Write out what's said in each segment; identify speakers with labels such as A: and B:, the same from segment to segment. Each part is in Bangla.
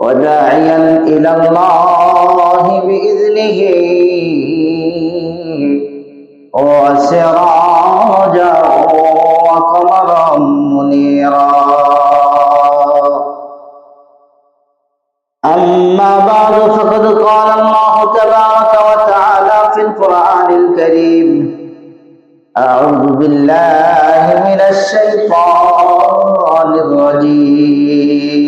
A: وداعيا إلى الله بإذنه. وسراجا وقمرا منيرا. أما بعد فقد قال الله تبارك وتعالى في القرآن الكريم أعوذ بالله من الشيطان الرجيم.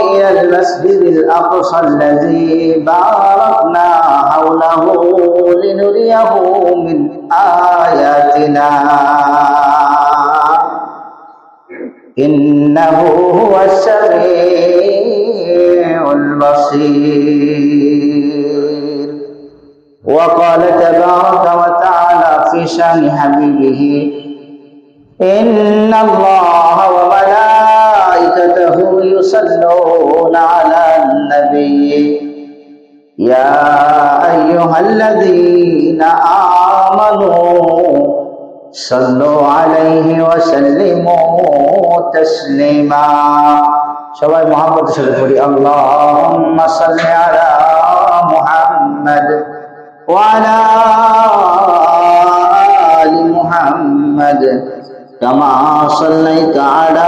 A: إلى المسجد الأقصى الذي باركنا حوله لنريه من آياتنا. إنه هو السميع البصير. وقال تبارك وتعالى في شأن حبيبه إن الله وملائكته يصلون على النبي يا أيها الذين آمنوا صلوا عليه وسلموا تسليما সবাই মোহাম্মদ সাথে পড়ি اللهم صل على محمد وعلى آل محمد كما صليت على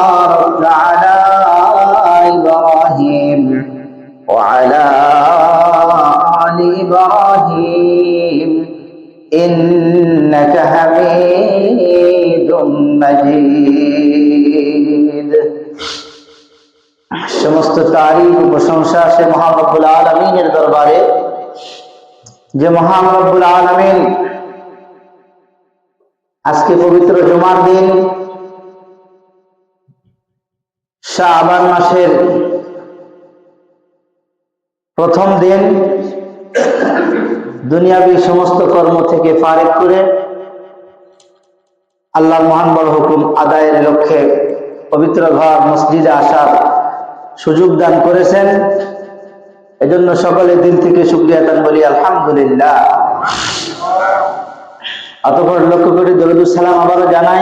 A: إنك حميد مجيد সমস্ত তারিফ ও প্রশংসা সে মহারব্বুল আলমিনের দরবারে যে মহারব্বুল আলমিন আজকে পবিত্র জুমার দিন শাহবান মাসের প্রথম দিন দুনিয়াবী সমস্ত কর্ম থেকে ফারেক করে আল্লাহ মহান হুকুম আদায়ের লক্ষ্যে পবিত্র ঘর, মসজিদে আসার সুযোগ দান করেছেন। এজন্য সকলে দিল থেকে শুক্রিয়া দান বলি, আলহামদুলিল্লাহ। অতপর লক্ষ্য করে সালাম আবারও জানাই।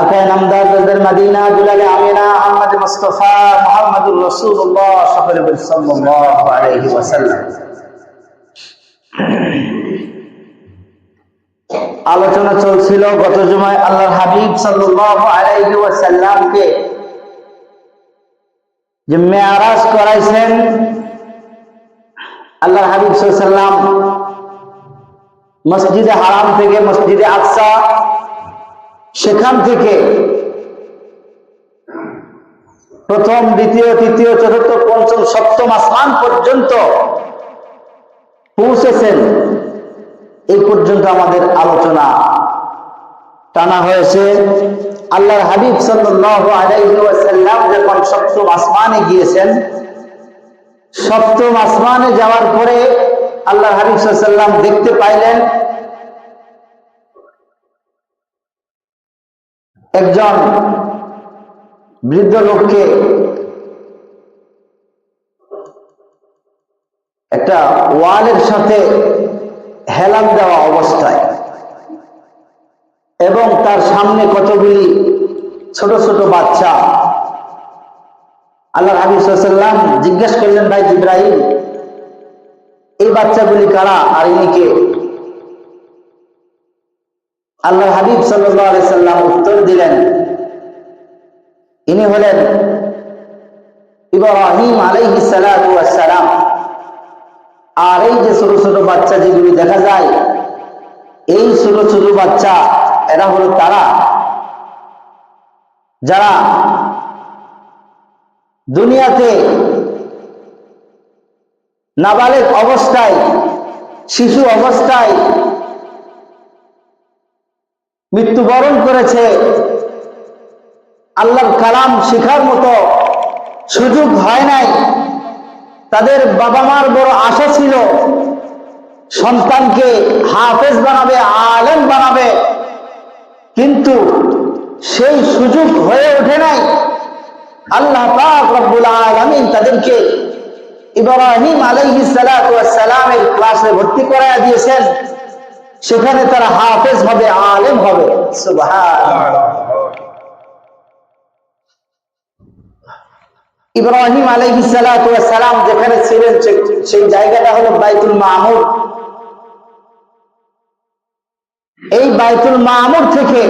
A: আকায় নামদার মাদিনা, দুলালে আমিনা, আহমদ মুস্তফা, মুহাম্মদুর রাসূলুল্লাহ সকলে সাল্লাল্লাহু আলাইহি ওয়াসাল্লাম। আলোচনা চলছিল গত জুমায় আল্লাহর হাবিব সাল্লাল্লাহু যে মেয়ারাজ করাইছেন, আল্লাহর হাবিব সাল্লাম মসজিদে হারাম থেকে মসজিদে আকসা, সেখান থেকে প্রথম, দ্বিতীয়, তৃতীয়, চতুর্থ, পঞ্চম, সপ্তম আসমান পর্যন্ত পৌঁছেছেন। এই পর্যন্ত আমাদের আলোচনা টানা হয়েছে। আল্লাহর হাবিব ওয়াসাল্লাম যখন সপ্তম আসমানে গিয়েছেন, সপ্তম আসমানে যাওয়ার পরে আল্লাহর হাবিব ওয়াসাল্লাম দেখতে পাইলেন, একজন বৃদ্ধ লোককে একটা ওয়ালের সাথে হেলান দেওয়া অবস্থায়। এবং তার সামনে কতগুলি ছোট ছোট বাচ্চা। আল্লাহ হাবিবাল্লাম জিজ্ঞেস করলেন, ভাই ইব্রাহিম এই বাচ্চাগুলি কারা আর ইনিকে আল্লাহ হাবিব সাল্লাম উত্তর দিলেন, ইনি হলেন ইব্রাহিম আলাইহি সালাম। আর এই যে ছোট ছোট বাচ্চা যেগুলি দেখা যায়, এই ছোট ছোট বাচ্চা, এরা হলো তারা। যারা দুনিয়াতে নাবালেক অবস্থায়, শিশু অবস্থায় মৃত্যুবরণ করেছে, আল্লাহর কালাম শেখার মতো সুযোগ হয় নাই। তাদের বাবা মার বড় আশা ছিল, সন্তানকে হাফেজ বানাবে, আলেম বানাবে। কিন্তু সেই সুযোগ হয়ে ওঠে নাই। আল্লাহ রব্বুল আলামিন তাদেরকে ইব্রাহিম ওয়াস সালামের ক্লাসে ভর্তি করায় দিয়েছেন। সেখানে তারা হাফেজ হবে, আলেম হবে। সুবহান ইব্রাহিম আলাইহিস সালাতু ওয়াস সালাম যেখানে ছিলেন সেই জায়গাটা হলো বাইতুল মামুর। এই বাইতুল মামুর থেকে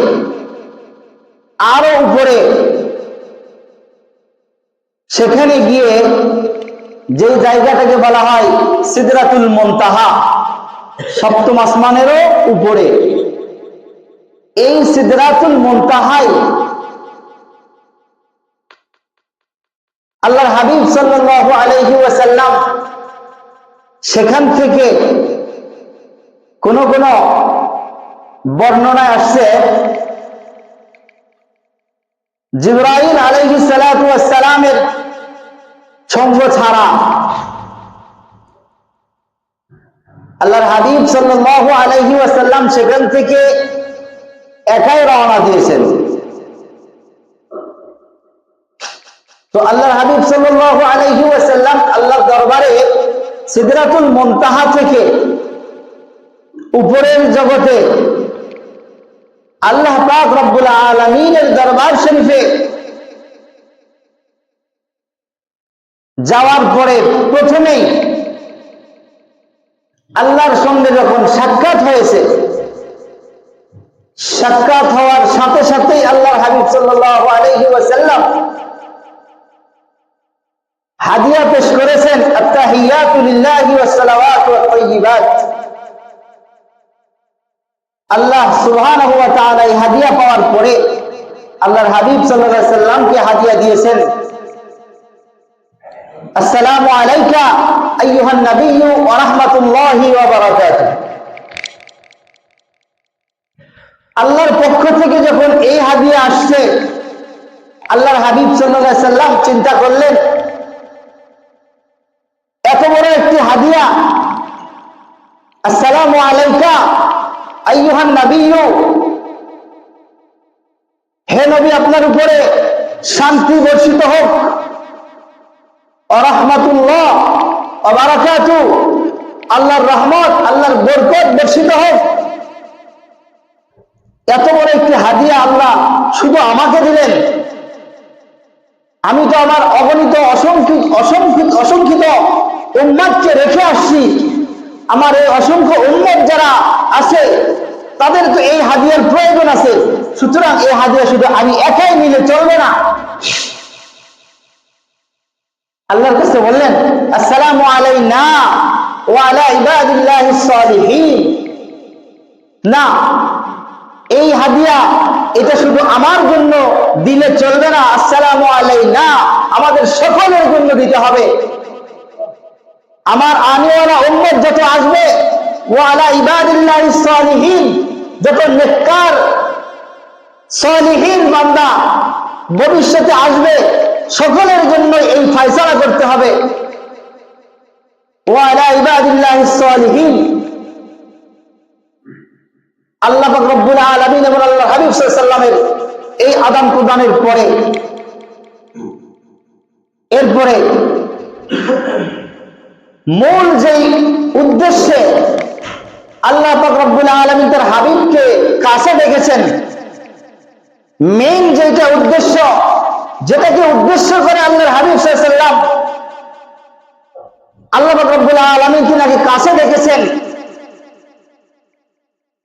A: আরও উপরে সেখানে গিয়ে যে জায়গাটাকে বলা হয় সিদরাতুল মন্তাহা, সপ্তম আসমানেরও উপরে। এই সিদরাতুল মন্তাহাই আল্লাহর হাবিব সাল্লাল্লাহু আলাইহি ওয়াসাল্লাম সেখান থেকে কোন কোন বর্ণনায় আসছে, জিব্রাইল আলাইহি সালাতু সালামের সঙ্গ ছাড়া। আল্লাহর হাবিব সাল্লাল্লাহু আলাইহি ওয়াসাল্লাম সেখান থেকে একাই রওনা দিয়েছেন। তো আল্লাহ হাবিব সাল্লাল্লাহু আলাইহি ওয়াসাল্লাম আল্লাহর দরবারে সিদরাতুল মুনতাহা থেকে উপরের জগতে আল্লাহ পাক রব্বুল আলামিনের দরবার শরীফে যাওয়ার পরে প্রথমেই আল্লাহর সঙ্গে যখন সাক্ষাৎ হয়েছে, সাক্ষাৎ হওয়ার সাথে সাথেই আল্লাহ হাবিব সাল্লাল্লাহু আলাইহি ওয়াসাল্লাম হাদিয়া পেশ করেছেন আল্লাহ এই হাদিয়া পাওয়ার পরে আল্লাহর হাবিব সাল্লামকে হাদিয়া দিয়েছেন। আসসালামু আলাইকা আইয়ুহান নাবিয়্যু ওয়া রাহমাতুল্লাহি ওয়া বারাকাতুহু। আল্লাহর পক্ষ থেকে যখন এই হাদিয়া আসছে, আল্লাহর হাবিব সাল্লাল্লাহু আলাইহি সাল্লাম চিন্তা করলেন হাদিয়া আসসালামু আলাইকা, আইয়ুহান নাবিয়্যু। হে নবী, আপনার উপরে শান্তি বর্ষিত হোক। রহমাতুল্লাহ বারাকাতু আল্লাহর রহমত, আল্লাহর বরকত বর্ষিত হোক। এত বড় একটি হাদিয়া আল্লাহ শুধু আমাকে দিলেন। আমি তো আমার অগণিত অসংখ্য অসংখ্য অসংখ্যিত উম্মাদকে রেখে আসছি। আমার এই অসংখ্য উম্মত যারা আছে, তাদের তো এই হাদিয়ার প্রয়োজন আছে। সুতরাং এই হাদিয়া শুধু আমি একাই মিলে চলবে না। আল্লাহর কাছে বললেন, আসসালামু আলাইনা ওয়া আলা ইবাদিল্লাহিস না এই হাদিয়া, এটা শুধু আমার জন্য দিলে চলবে না, আসসালাম আলাই না আমাদের সকলের জন্য দিতে হবে। আমার আনিওয়ালা উম্মত যত আসবে ও আলা ইবাদিল্লাহিস সালিহিন, যত নেককার সলিহীন বান্দা ভবিষ্যতে আসবে, সকলের জন্য এই ফয়সালা করতে হবে। ওয়ালা ইবাদিল্লাহি সলিহীন আল্লাহ রব্বুল আলামিন এবং আল্লাহ হাবিব সাল্লামের এই আদান প্রদানের পরে, এরপরে মূল যেই উদ্দেশ্যে আল্লাহ রব্বুল আলামিন তার হাবিবকে কাছে দেখেছেন মেইন যেটা উদ্দেশ্য, যেটাকে উদ্দেশ্য করে আল্লাহর হাবিব সাল্লাম আল্লাহ রব্বুল আলামিন নাকি কাছে ডেকেছেন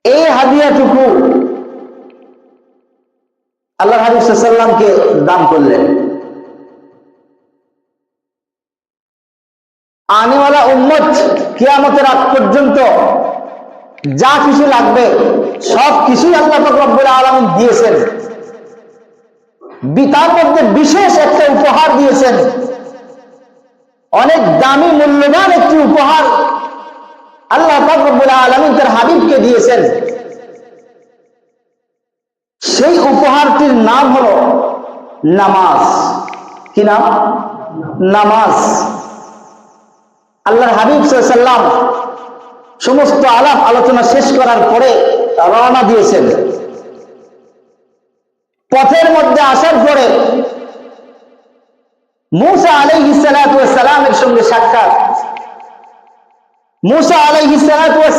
A: এই হাদিয়াটুকু আল্লাহ হাবিব দান করলেন। আনেওয়ালা উম্মত কিয়ামতের আগ পর্যন্ত যা কিছু লাগবে, সব কিছুই আল্লাহ রব্বুল আলামিন দিয়েছেন। তার মধ্যে বিশেষ একটা উপহার দিয়েছেন। অনেক দামি, মূল্যবান একটি উপহার আল্লাহ পাক রব্বুল তার হাবিবকে দিয়েছেন। সেই উপহারটির নাম হলো নামাজ। কি নাম? নামাজ। আল্লাহর হাবিব সাল্লাম সমস্ত আলাপ আলোচনা শেষ করার পরে রওনা দিয়েছেন। পথের মধ্যে আসার পরে মুসা আলাইহি সালামের সঙ্গে সাক্ষাৎ মুসা আলাইহি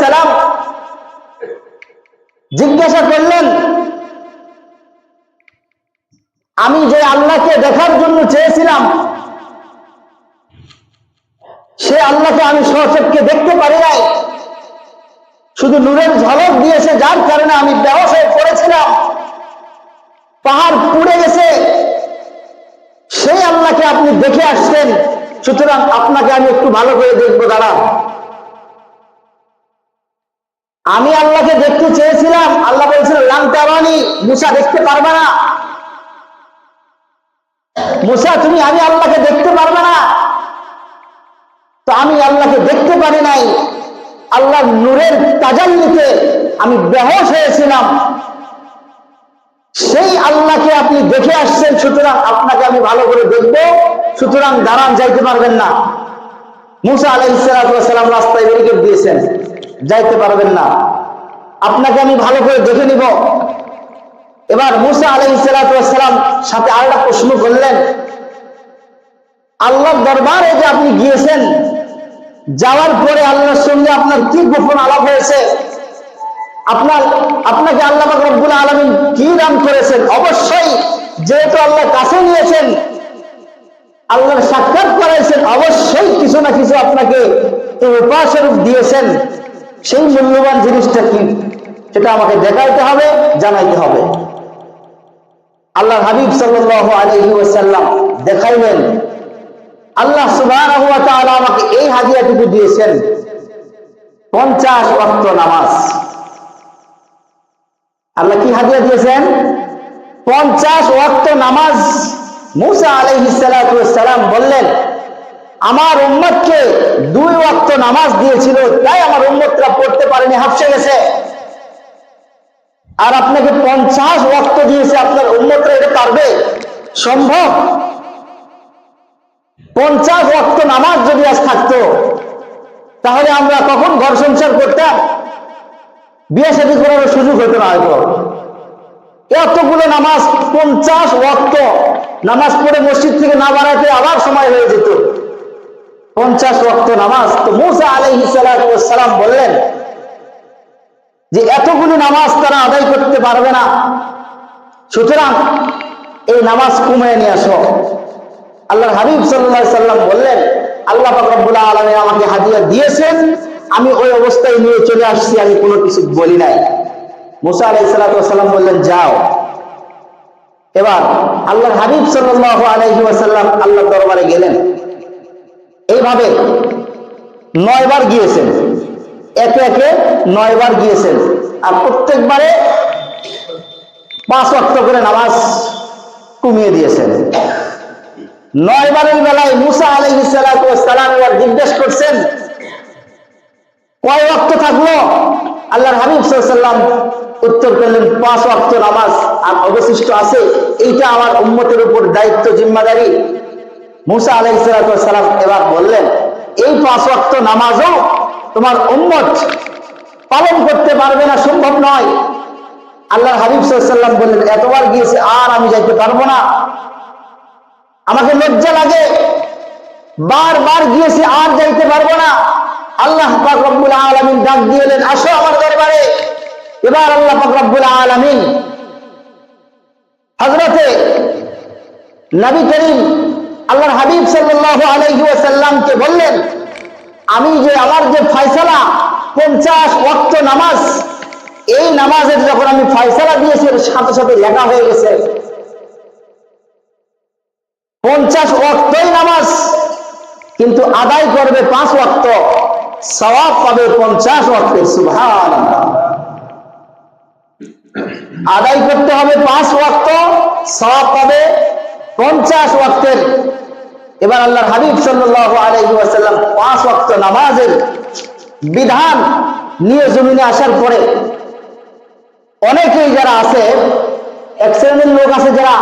A: সালাম জিজ্ঞাসা করলেন, আমি যে আল্লাহকে দেখার জন্য চেয়েছিলাম, সে আল্লাহকে আমি সচক্ষে দেখতে পারি নাই। শুধু নূরের ঝলক দিয়েছে, যার কারণে আমি বেহস হয়ে পড়েছিলাম। পাহাড় পুড়ে গেছে। সেই আল্লাহকে আপনি দেখে আসছেন। সুতরাং আপনাকে আমি একটু ভালো করে দেখব দাঁড়া আমি আল্লাহকে দেখতে চেয়েছিলাম। আল্লাহ বলছিল লাংটা আবানি, মুসা দেখতে পারবে না। মুসা, তুমি, আমি আল্লাহকে দেখতে পারবে না। তো আমি আল্লাহকে দেখতে পারি নাই। আল্লাহ নূরের তাজাল্লিতে আমি বেহস হয়েছিলাম। সেই আল্লাহকে আপনি দেখে আসছেন, সুতরাং আপনাকে আমি ভালো করে দেখব। সুতরাং দাঁড়ান, যাইতে পারবেন না। মুসা আলাইসালাম রাস্তায় ব্যারিকেড দিয়েছেন যাইতে পারবেন না। আপনাকে আমি ভালো করে দেখে নিব। এবার মুসা আলাইসালাম সাথে আরেকটা প্রশ্ন করলেন। আল্লাহর দরবারে যে আপনি গিয়েছেন, যাওয়ার পরে আল্লাহর সঙ্গে আপনার কি গোপন আলাপ হয়েছে? আপনার, আপনাকে আল্লাহ রব্বুল আলমিন কি দান করেছেন? অবশ্যই যেহেতু আল্লাহ কাছে নিয়েছেন, আল্লাহর সাক্ষাৎ করাইছেন, অবশ্যই কিছু না কিছু আপনাকে উপাস্বরূপ দিয়েছেন। সেই মূল্যবান জিনিসটা কি? সেটা আমাকে দেখাইতে হবে, জানাইতে হবে। আল্লাহ হাবিব সাল্লাহ আলহি দেখাইলেন, আল্লাহ সুবাহ আমাকে এই হাদিয়াটুকু দিয়েছেন, পঞ্চাশ ওয়াক্ত নামাজ। আল্লাহ কি হাদিয়া দিয়েছেন? পঞ্চাশ ওয়াক্ত নামাজ মুসা আলাইহিসালাম বললেন আমার উম্মতকে দুই ওয়াক্ত নামাজ দিয়েছিল, তাই আমার উম্মতরা পড়তে পারেনি, হাফসে গেছে। আর আপনাকে পঞ্চাশ ওয়াক্ত দিয়েছে, আপনার উম্মতরা এটা পারবে? সম্ভব? পঞ্চাশ ওয়াক্ত নামাজ যদি আজ থাকতো, তাহলে আমরা কখন ঘর সংসার করতাম? বিয়ে শাদী করার সুযোগ হতো না হয়তো। এতগুলো নামাজ, পঞ্চাশ ওয়াক্ত নামাজ পড়ে মসজিদ থেকে না বাড়াতে আবার সময় হয়ে যেত। পঞ্চাশ ওয়াক্ত নামাজ, তো মুসা আলাইহি সালাম বললেন যে এতগুলো নামাজ তারা আদায় করতে পারবে না। সুতরাং এই নামাজ কমিয়ে নিয়ে আসো। আল্লাহর হাবিব সাল্লাহ সাল্লাম বললেন, আল্লাহ রব্বুল্লাহ আলমে আমাকে হাদিয়া দিয়েছেন, আমি ওই অবস্থায় নিয়ে চলে আসছি, আমি কোনো কিছু বলি নাই। মুসা আলাই সাল্লাম বললেন, যাও। এবার আল্লাহর হাবিব সাল্লাহ আলহি ওয়াসাল্লাম আল্লাহ দরবারে গেলেন। এইভাবে নয়বার গিয়েছেন। একে একে নয়বার গিয়েছেন। আর প্রত্যেকবারে পাঁচ অক্ট করে নামাজ কমিয়ে দিয়েছেন। নয়বারের বেলায় মুসা আলহি সালাম এবার জিজ্ঞেস করছেন, কয় অক্ত থাকল? আল্লাহর হাবিব সাল্লাম উত্তর করলেন, পাঁচ ওয়াক্ত নামাজ আর অবশিষ্ট আছে। এইটা আমার উম্মতের উপর দায়িত্ব, জিম্মাদারি। মুসা আলাইসালাম এবার বললেন, এই পাঁচ ওয়াক্ত নামাজও তোমার উম্মত পালন করতে পারবে না, সম্ভব নয়। আল্লাহর হাবিব সাল্লাম বললেন, এতবার গিয়েছে, আর আমি যাইতে পারব না। আমাকে লজ্জা লাগে। বারবার গিয়েছে, আর যাইতে পারব না। আল্লাহ পাক রব্বুল আলামিন ডাক দিয়েলেন আসো আমার দরবারে। এবার আল্লাহ পাক রব্বুল আলামিন হযরতে নবী করিম আল্লাহর হাবিব সাল্লাল্লাহু আলাইহি ওয়াসাল্লামকে বললেন, আমি যে আমার যে ফয়সালা, পঞ্চাশ ওয়াক্ত নামাজ, এই নামাজের যখন আমি ফয়সালা দিয়েছি সাথে সাথে লেখা হয়ে গেছে, পঞ্চাশ ওয়াক্তই নামাজ, কিন্তু আদায় করবে পাঁচ ওয়াক্ত, সওয়াব পাবে পঞ্চাশ ওয়াক্তের সুবহান আদায় করতে হবে পাঁচ ওয়াক্ত, সওয়াব পাবে পঞ্চাশ ওয়াক্তের, এবার আল্লাহর হাবিব সাল্লাল্লাহু আলাইহি ওয়াসাল্লাম পাঁচ ওয়াক্ত নামাজের বিধান নিয়ে জমিনে আসার পরে অনেকেই যারা আছে, এক শ্রেণির লোক আছে যারা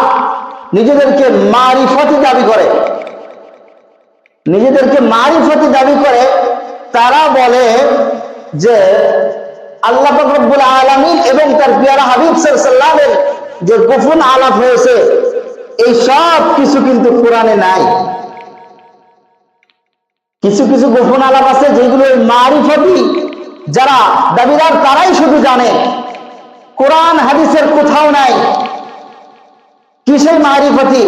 A: নিজেদেরকে মারিফতি দাবি করে। নিজেদেরকে মারিফতি দাবি করে, তারা বলে যে আল্লাহ রব্বুল এবং তার পিয়ারা হাবিব সাল্লামের যে গোপন আলাপ হয়েছে এই সব কিছু কিন্তু কোরআনে নাই। কিছু কিছু গোপন আলাপ আছে যেগুলো মারিফতি যারা দাবিদার তারাই শুধু জানে। কোরআন হাদিসের কোথাও নাই। কিসের মারিফতি?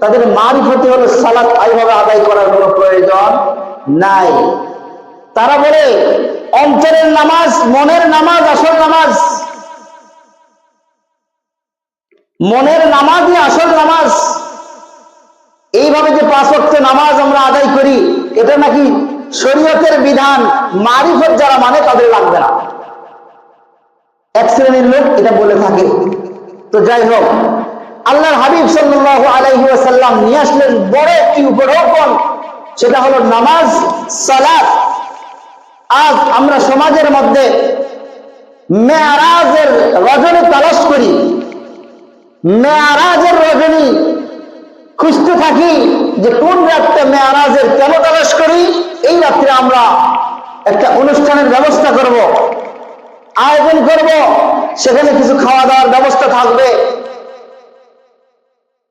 A: তাদের মারিফতি হলো সালাত এইভাবে আদায় করার কোনো প্রয়োজন নাই। তারা বলে, অন্তরের নামাজ, মনের নামাজ, আসল নামাজ মনের নামাজই আসল নামাজ। এইভাবে যে পাঁচ ওয়াক্ত নামাজ আমরা আদায় করি, এটা নাকি শরীয়তের বিধান, মারিফত যারা মানে তাদের লাগবে না। এক শ্রেণির লোক এটা বলে থাকে। তো যাই হোক, আল্লাহর হাবিব সাল্লাল্লাহু আলাইহি ওয়াসাল্লাম নিয়ে আসলেন বড় একটি উপঢৌকন। সেটা হলো নামাজ, সালাত। আজ আমরা সমাজের মধ্যে মেয়ারাজের রজনী তালাশ করি। মেয়ারাজের রজনী। খুঁজতে থাকি যে কোন রাত্রে মেয়ারাজের কেন তালাশ করি। এই রাত্রে আমরা একটা অনুষ্ঠানের ব্যবস্থা করব, আয়োজন করব, সেখানে কিছু খাওয়া দাওয়ার ব্যবস্থা থাকবে।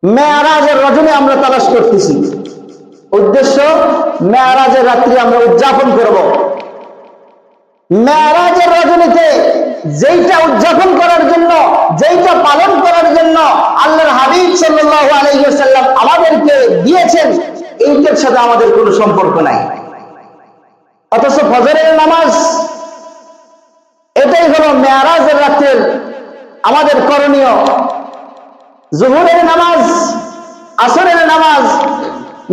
A: মেয়ারাজের রজনী আমরা তালাশ করতেছি। উদ্দেশ্য, মেয়ারাজের রাত্রি আমরা উদযাপন করব। মেয়ারাজের রজনীতে যেইটা উদযাপন করার জন্য, যেইটা পালন করার জন্য আল্লাহর হাবিব সাল্লাল্লাহু আলাইহি ওয়াসাল্লাম আমাদেরকে দিয়েছেন, এইটার সাথে আমাদের কোনো সম্পর্ক নাই। অথচ ফজরের নামাজ, এটাই হলো মেয়ারাজের রাত্রের আমাদের করণীয়। জুহুরের নামাজ, আসরের নামাজ,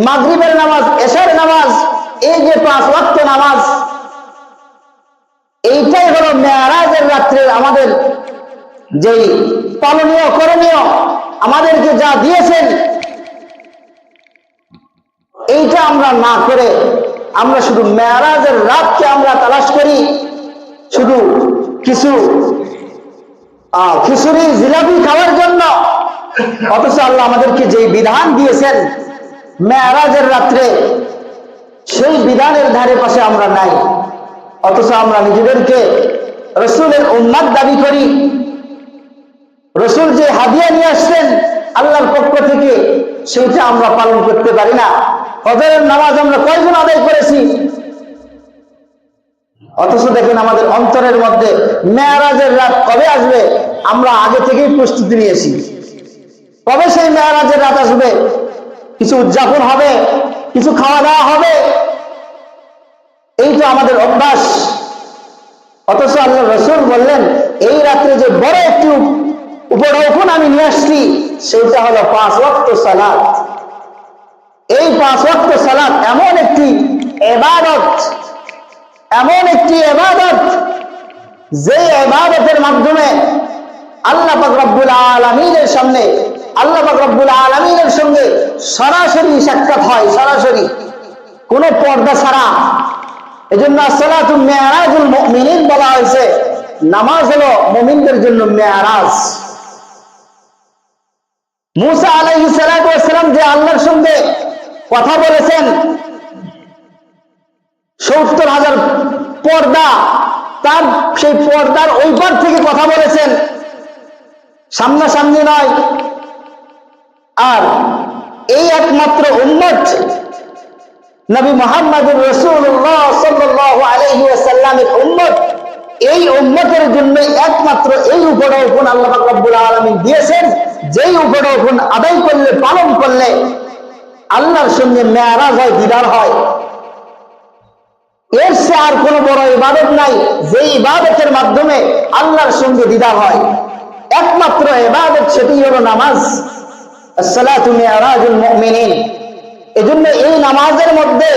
A: মাগরিবের নামাজ, এশার নামাজ, এই যে পাঁচ ওয়াক্ত নামাজ এইটাই হলো মেয়ারাজের রাত্রে আমাদের যেই পালনীয়, করণীয়, আমাদেরকে যা দিয়েছেন, এইটা আমরা না করে আমরা শুধু মেয়ারাজের রাতকে আমরা তালাশ করি, শুধু কিছু খিচুড়ি, জিলাপি খাওয়ার জন্য। অথচ আল্লাহ আমাদেরকে যেই বিধান দিয়েছেন, মেয়ারাজের রাত্রে সেই বিধানের ধারে পাশে আমরা নাই। অথচ আমরা নিজেদেরকে রসুলের উন্মাদ দাবি করি। রসুল যে হাদিয়া নিয়ে আসছেন আল্লাহর পক্ষ থেকে সেইটা আমরা পালন করতে পারি না। ফজরের নামাজ আমরা কয়জন আদায় করেছি? অথচ দেখেন আমাদের অন্তরের মধ্যে মেয়ারাজের রাত কবে আসবে, আমরা আগে থেকেই প্রস্তুতি নিয়েছি। কবে সেই মেয়ারাজের রাত আসবে? কিছু উদযাপন হবে, কিছু খাওয়া দাওয়া হবে এই তো আমাদের অভ্যাস, অথচ আল্লাহ রসুল বললেন, এই রাত্রে যে বড় একটি উপঢৌকন আমি নিয়ে আসছি সেটা হলো পাঁচ ওয়াক্ত সালাত। এই পাঁচ ওয়াক্ত সালাত এমন একটি এবাদত, এমন একটি এবাদত, যে এবাদতের মাধ্যমে আল্লাহ পাক রব্বুল আলমিনের সামনে, আল্লাহ পাক রব্বুল আলমিনের সঙ্গে সরাসরি সাক্ষাৎ হয়, সরাসরি। কোনো পর্দা ছাড়া এজন্য মেয়ারাজুল মুমিনিন বলা হয়েছে, নামাজ হলো মুমিনদের জন্য মেয়ারাজ মুসা যে আল্লাহর সঙ্গে কথা বলেছেন, সত্তর হাজার পর্দা, তার সেই পর্দার ওই পার থেকে কথা বলেছেন, সামনাসামনি নয়। আর এই একমাত্র উম্মত নবী মোহাম্মদুর রসুল্লাহ সাল্লাহ আলহি আসাল্লামের উম্মত। এই উম্মতের জন্য একমাত্র এই উপডৌকন আল্লাহ রব্বুল আলমী দিয়েছেন। যেই উপডৌকন আদায় করলে, পালন করলে আল্লাহর সঙ্গে মেয়ারাজ হয়, দিদার হয়। এর সে আর কোন বড় ইবাদত নাই, যে ইবাদতের মাধ্যমে আল্লাহর সঙ্গে দিদার হয়। একমাত্র ইবাদত সেটি হলো নামাজ। আসসালাতু মিআরাজুল মুমিনিন। এজন্য এই নামাজের মধ্যে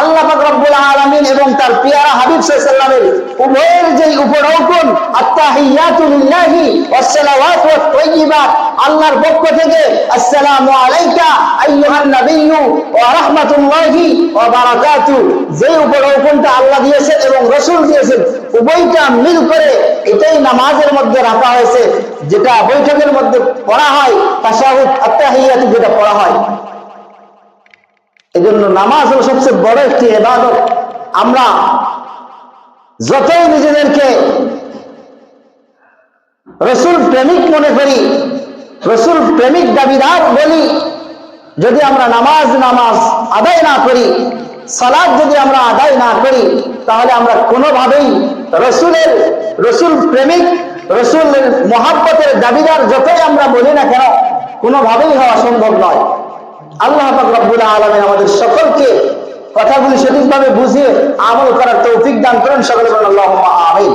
A: আল্লাহ পাক রব্বুল আলামিন এবং তার পিয়ারা হাবিব সাল্লাল্লাহু উভয়ের যে উপরৌকন ওয়াত আল্লাহর পক্ষ থেকে আসসালামু আলাইকা আইয়ুহান নাবিয়্যু ওয়া রাহমাতুল্লাহি ওয়া বারাকাতু। যে আল্লাহ দিয়েছেন এবং রাসূল দিয়েছেন, উভয়টা মিল করে এটাই নামাজের মধ্যে রাখা হয়েছে, যেটা বৈঠকের মধ্যে পড়া হয়, তাশাহুদ আত্তাহিয়াতু যেটা পড়া হয়। এজন্য নামাজ হলো সবচেয়ে বড় একটি এবাদত আমরা যতই নিজেদেরকে রসুল প্রেমিক মনে করি, রসুল প্রেমিক দাবিদার বলি, যদি আমরা নামাজ নামাজ আদায় না করি, সালাদ যদি আমরা আদায় না করি, তাহলে আমরা কোনোভাবেই রসুলের, রসুল প্রেমিক, রসুলের মহাব্বতের দাবিদার যতই আমরা বলি না কেন, কোনোভাবেই হওয়া সম্ভব নয়। আল্লাহ রব্বুল আলামিন আমাদের সকলকে কথাগুলি সঠিকভাবে বুঝিয়ে আমল করার তৌফিক দান করেন। সকলে বলেন আল্লাহুম্মা আমিন।